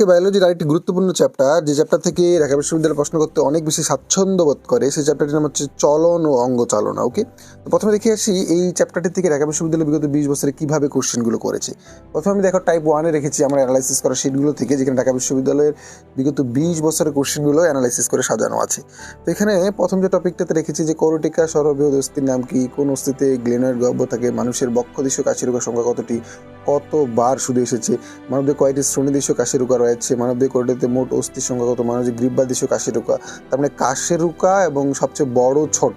আজকে বায়োলজির আরেকটি গুরুত্বপূর্ণ চ্যাপ্টার যে চ্যাপ্টার থেকে ঢাকা বিশ্ববিদ্যালয় প্রশ্ন করতে অনেক বেশি স্বাচ্ছন্দ্য বোধ করে, সেই চ্যাপ্টারটির নাম হচ্ছে চলন ও অঙ্গ চালনা ওকে তো প্রথমে দেখে আসি এই চ্যাপ্টারটি থেকে ঢাকা বিশ্ববিদ্যালয় বিগত বিশ বছরে কীভাবে কোশ্চেনগুলো করেছে। প্রথমে আমি দেখো টাইপ ওয়ানে রেখেছি আমরা অ্যানালাইসিস করা শিটগুলো থেকে, যেখানে ঢাকা বিশ্ববিদ্যালয়ের বিগত বিশ বছরের কোশ্চেনগুলো অ্যানালাইসিস করে সাজানো আছে। তো এখানে প্রথম যে টপিকটাতে রেখেছি যে করটিকা সর্ববৃহৎ অস্থির নাম কি, কোন অস্থিতে গ্লেনয়েড গহ্বর থাকে, মানুষের বক্ষদেশ কাশিরোগের সংখ্যা কতটি কতবার শুধু এসেছে? মানবদের কয়টি শ্রেণীদেশীয় কাশিরুকা রয়েছে? মানবদের কোরটিতে মোট অস্থির সংখ্যা কত মানবদের গ্রীববাদেশীয় কাশিরুকা তার মানে কাশেরুকা এবং সবচেয়ে বড় ছোট।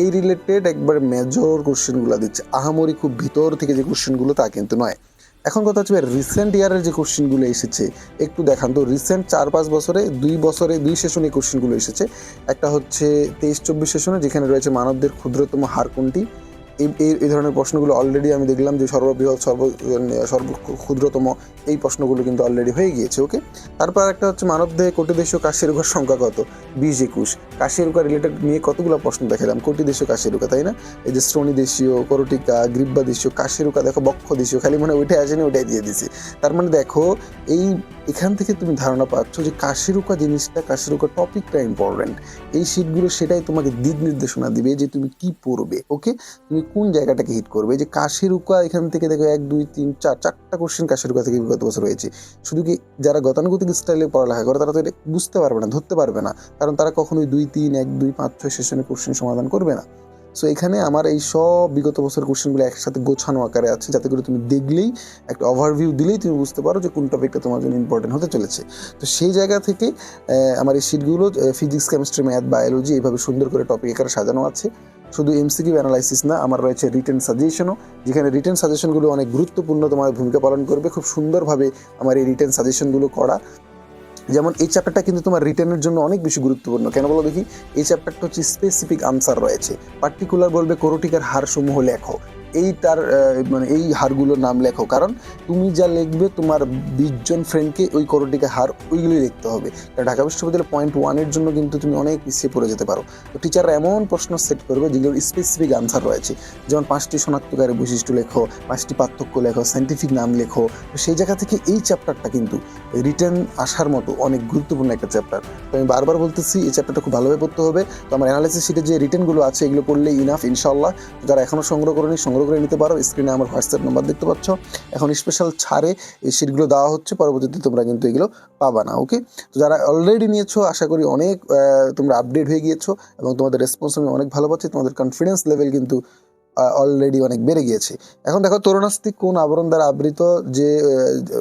এই রিলেটেড একবার মেজর কোশ্চেনগুলো দিচ্ছে। আহামরি খুব ভিতর থেকে যে কোশ্চেনগুলো তা কিন্তু নয়। এখন কথা হচ্ছে রিসেন্ট ইয়ারের যে কোশ্চেনগুলো এসেছে, একটু দেখান তো। রিসেন্ট চার পাঁচ বছরে, দুই বছরে, দুই সেশনে কোশ্চেনগুলো এসেছে। একটা হচ্ছে তেইশ চব্বিশ সেশনে যেখানে রয়েছে মানবদের ক্ষুদ্রতম হার কোনটি? এই এই- ধরনের প্রশ্নগুলো অলরেডি আমি দেখলাম যে সর্ববৃহৎ, সর্ব সর্ব ক্ষুদ্রতম এই প্রশ্নগুলো কিন্তু অলরেডি হয়ে গিয়েছে ওকে তারপর একটা হচ্ছে মানবদেহে কোটি দেশীয় কাশিরুকার সংখ্যা কত? বিশ, একুশ। কাশিরুকা রিলেটেড নিয়ে কতগুলো প্রশ্ন দেখালাম? কোটি দেশীয় কাশিরুকা তাই না? এই যে শ্রোণী দেশীয় করটিকা গ্রীব্বা দেশীয় কাশিরুকা দেখো বক্ষ দেশীয় খালি মানে ওইটাই আসেনি, ওইটাই দিয়ে দিছে তার মানে দেখো, এই এখান থেকে তুমি ধারণা পাচ্ছ যে কাশিরুকা জিনিসটা কাশিরুকা টপিকটা ইম্পর্টেন্ট এই শীটগুলো সেটাই তোমাকে দিক নির্দেশনা দিবে যে তুমি কি পড়বে ওকে তুমি কোন জায়গাটাকে হিট করবে? যে কাশিরুকা, এখান থেকে দেখো এক, দুই, তিন, চার, চারটা কোশ্চেন কাশিরুকা থেকে বিগত বছর হয়েছে। শুধু কি যারা গতানুগতিক স্টাইলে পড়ালেখা করে, তারা তো এটা বুঝতে পারবে না, ধরতে পারবে না। কারণ তারা কখনোই দুই, তিন, এক, দুই, পাঁচ, ছয় সেশনে কোশ্চেন সমাধান করবে না। সো এখানে আমার এই সব বিগত বছর কোশ্চেনগুলো একসাথে গোছানো আকারে আছে, যাতে করে তুমি দেখলেই, একটা ওভারভিউ দিলেই তুমি বুঝতে পারো যে কোন টপিকটা তোমার জন্য ইম্পর্টেন্ট হতে চলেছে। তো সেই জায়গা থেকে আমার এই শিটগুলো ফিজিক্স কেমিস্ট্রি ম্যাথ বায়োলজি এইভাবে সুন্দর করে টপিক আকারে সাজানো আছে। শুধু এমসিকিউ অ্যানালাইসিস না, আমার রয়েছে রিটেন সাজেশনও যেখানে রিটেন সাজেশনগুলো অনেক গুরুত্বপূর্ণ তোমার ভূমিকা পালন করবে, খুব সুন্দরভাবে আমার এই রিটেন সাজেশনগুলো করা। যেমন এই চ্যাপ্টারটা কিন্তু তোমার রিটার্নের জন্য অনেক বেশি গুরুত্বপূর্ণ। কেন বলো দেখি? এই চ্যাপ্টারটা হচ্ছে স্পেসিফিক আনসার রয়েছে। পার্টিকুলার বলবে করোটিকার হারসমূহ লেখো। এই তার মানে এই হারগুলোর নাম লেখো। কারণ তুমি যা লিখবে, তোমার বিশ জন ফ্রেন্ডকে ওই করোটিকা হার ওইগুলোই লিখতে হবে। ঢাকা বিশ্ববিদ্যালয় পয়েন্ট ওয়ানের জন্য কিন্তু তুমি অনেক পিছিয়ে পড়ে যেতে পারো। তো টিচাররা এমন প্রশ্ন সেট করবে যেগুলোর স্পেসিফিক আনসার রয়েছে। যেমন পাঁচটি শনাক্তকারী বৈশিষ্ট্য লেখো, পাঁচটি পার্থক্য লেখো সাইন্টিফিক নাম লেখো। সেই জায়গা থেকে এই চ্যাপ্টারটা কিন্তু রিটার্ন আসার মতো অনেক গুরুত্বপূর্ণ একটা চ্যাপ্টার তো আমি বারবার বলতেছি, এই চ্যাপ্টারটা খুব ভালোভাবে পড়তে হবে। তো আমার অ্যানালাইসিস শিটে যে রিটার্নগুলো আছে, এগুলো পড়লে ইনাফ ইনশাল্লাহ যারা এখনও সংগ্রহ করেনি, সংগ্রহ করে নিতে পারো। স্ক্রিনে আমার হোয়াটসঅ্যাপ নাম্বার দেখতে পাচ্ছ। এখন স্পেশাল ছাড়ে এই সিটগুলো দেওয়া হচ্ছে। পরবর্তীতে তোমরা কিন্তু এগুলো পাবা না ওকে তো যারা অলরেডি নিয়েছো, আশা করি অনেক তোমরা আপডেট হয়ে গিয়েছো এবং তোমাদের রেসপন্স আমি অনেক ভালো পাচ্ছি। তোমাদের কনফিডেন্স লেভেল কিন্তু অলরেডি অনেক বেড়ে গিয়েছে। এখন দেখো তরুণাস্তি কোন আবরণ দ্বারা আবৃত? যে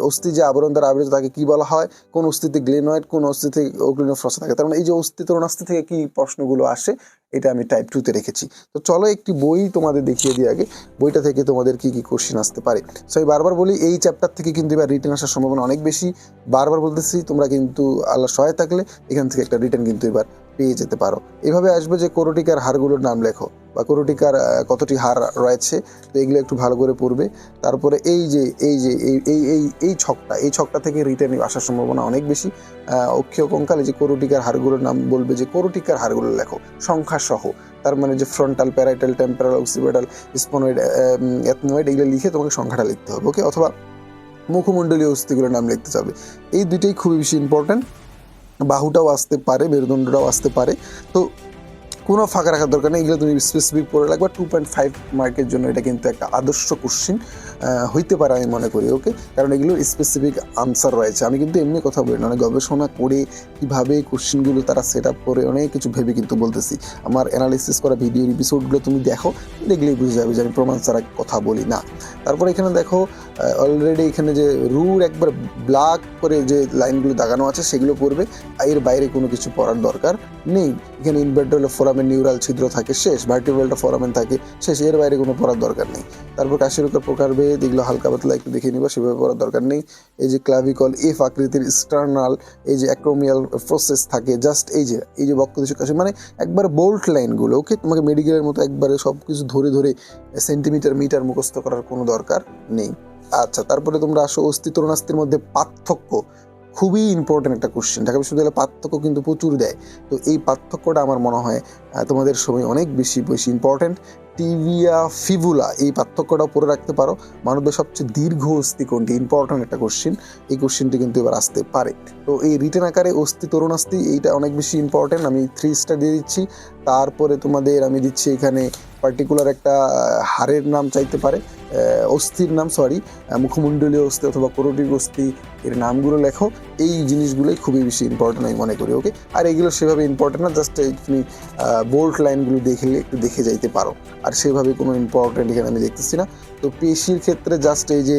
অস্থি যে আবরণ দ্বারা আবৃত, তাকে কি বলা হয়? কোন অস্থিতে গ্লেনয়েড কোন অস্থিতে ওগ্লিনোফ্রসা থাকে? তার মানে এই যে অস্থি তরুণাস্তি থেকে কি প্রশ্নগুলো আসে, এটা আমি টাইপ টুতে রেখেছি। তো চলো একটি বই তোমাদের দেখিয়ে দিই আগে। বইটা থেকে তোমাদের কি কি কোশ্চেন আসতে পারে। সো আমি বারবার বলি, এই চ্যাপ্টার থেকে কিন্তু এবার রিটার্ন আসার সম্ভাবনা অনেক বেশি। বারবার বলতেছি, তোমরা কিন্তু আল্লাহ সহায় থাকলে এখান থেকে একটা রিটার্ন কিন্তু এবার পেয়ে যেতে পারো। এভাবে আসবে যে করোটিকার হারগুলোর নাম লেখো বা করোটিকার কতটি হার রয়েছে, তো এগুলো একটু ভালো করে পড়বে। তারপরে এই যে এই যে, এই এই এই ছকটা এই ছকটা থেকে রিটার্ন আসার সম্ভাবনা অনেক বেশি। অক্ষীয় কঙ্কালে যে করোটিকার হারগুলোর নাম বলবে যে করোটিকার হারগুলো লেখো সংখ্যা সহ তার মানে যে ফ্রন্টাল প্যারাইটাল টেম্পারাল অক্সিপেটাল স্পোনয়েড অ্যাথময়েড এগুলো লিখে তোমাকে সংখ্যাটা লিখতে হবে ওকে অথবা মুখমণ্ডলীয় অস্থিগুলোর নাম লিখতে হবে। এই দুইটাই খুবই বেশি ইম্পর্ট্যান্ট বাহুটাও আসতে পারে, মেরুদণ্ডটাও আসতে পারে। তো কোনো ফাঁকা রাখার দরকার নেই, এগুলো তুমি স্পেসিফিক পড়ে রাখবা। টু পয়েন্ট ফাইভ মার্কের জন্য এটা কিন্তু একটা আদর্শ কোশ্চিন হইতে পারে আমি মনে করি ওকে কারণ এগুলোর স্পেসিফিক আনসার রয়েছে। আমি কিন্তু এমনি কথা বলি না, অনেক গবেষণা করে কীভাবে কোশ্চিনগুলো তারা সেট আপ করে, অনেক কিছু ভেবে কিন্তু বলতেছি। আমার অ্যানালিসিস করা ভিডিওর এপিসোডগুলো তুমি দেখো, দেখলেই বুঝে যাবে যে আমি প্রমাণ ছাড়া কথা বলি না। তারপর এখানে দেখো অলরেডি এখানে যে রুর একবার ব্ল্যাক করে যে লাইনগুলো দাগানো আছে, সেগুলো পড়বে এর বাইরে কোনো কিছু পড়ার দরকার নেই। এখানে ইনভার্টার ফোরামের নিউরাল ছিদ্র থাকে, শেষ। ভার্টিব্রালটা ফোরামেন থাকে, শেষ। এর বাইরে কোনো পড়ার দরকার নেই। তারপর কাশিরুকার প্রকারভেদ এগুলো হালকা পাতলা একটু দেখে নিবা, সেভাবে পড়ার দরকার নেই। এই যে ক্লাভিকল এফ আকৃতির স্টার্নাল এই যে অ্যাক্রোমিয়াল প্রসেস থাকে জাস্ট এই যে এই যে বক্ষদেশ কাশি মানে একবার বোল্ট লাইনগুলো ওকে তোমাকে মেডিকেলের মতো একবারে সব কিছু ধরে ধরে সেন্টিমিটার মিটার মুখস্থ করার কোনো দরকার নেই। আচ্ছা তারপরে তোমরা আসো অস্থি তরুণাস্তির মধ্যে পার্থক্য। খুবই ইম্পর্টেন্ট একটা কোশ্চেন ঢাকা বিশ্ববিদ্যালয়ে পার্থক্য কিন্তু প্রচুর দেয়। তো এই পার্থক্যটা আমার মনে হয় তোমাদের সময় অনেক বেশি বেশি ইম্পর্টেন্ট টিভিয়া ফিভুলা এই পার্থক্যটাও পরে রাখতে পারো। মানবের সবচেয়ে দীর্ঘ অস্থি কোনটি? ইম্পর্টেন্ট একটা কোশ্চেন এই কোশ্চেনটি কিন্তু এবার আসতে পারে। তো এই রিটেন আকারে অস্থি তরুণ অস্থি এইটা অনেক বেশি ইম্পর্টেন্ট আমি থ্রি স্টার দিয়ে দিচ্ছি। তারপরে তোমাদের আমি দিচ্ছি এখানে পার্টিকুলার একটা হারের নাম চাইতে পারে। অস্থির নাম সরি মুখমণ্ডলীয় অস্থি অথবা করোটিক অস্থি, এর নামগুলো লেখো। এই জিনিসগুলোই খুবই বেশি ইম্পর্টেন্ট আমি মনে করি ওকে আর এগুলো সেভাবে ইম্পর্টেন্ট না জাস্ট তুমি বোল্ট লাইনগুলো দেখলে একটু দেখে যাইতে পারো। আর সেভাবে কোনো ইম্পর্টেন্ট এখানে আমি দেখতেছি না। তো পেশির ক্ষেত্রে জাস্ট এই যে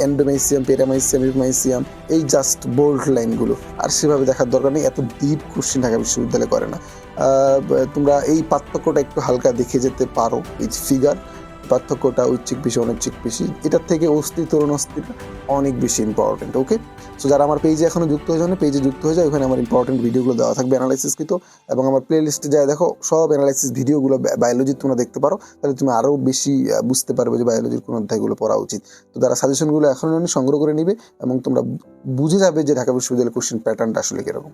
অ্যান্ডোমাইসিয়াম পেরামাইসিয়াম ইউমাইসিয়াম এই জাস্ট বোল্ট লাইনগুলো আর সেভাবে দেখার দরকার নেই, এত ডিপ কোশ্চেন ঢাকা বিশ্ববিদ্যালয় করে না। তোমরা এই পার্থক্যটা একটু হালকা দেখে যেতে পারো, এই ফিগার পার্থক্যটা ঐচ্ছিক বেশি অনৈচ্ছিক বেশি এটার থেকে অস্থি তরুণ অস্থিটা অনেক বেশি ইম্পর্টেন্ট ওকে সো যারা আমার পেজে এখনও যুক্ত হয়ে যাবে পেজে যুক্ত হয়ে যায় ওখানে আমার ইম্পর্টেন্ট ভিডিওগুলো দেওয়া থাকবে অ্যানালাইসিস কিন্তু এবং আমার প্লে লিস্টে যায়, দেখো, সব অ্যানালাইসিস ভিডিওগুলো বায়োলজির তোমরা দেখতে পারো। তাহলে তুমি আরও বেশি বুঝতে পারবে যে বায়োলজির কোন অধ্যায়গুলো পড়া উচিত। তো তারা সাজেশনগুলো এখনও সংগ্রহ করে নিবে এবং তোমরা বুঝে যাবে যে ঢাকা বিশ্ববিদ্যালয়ের কোশ্চেন প্যাটার্নটা আসলে কীরকম।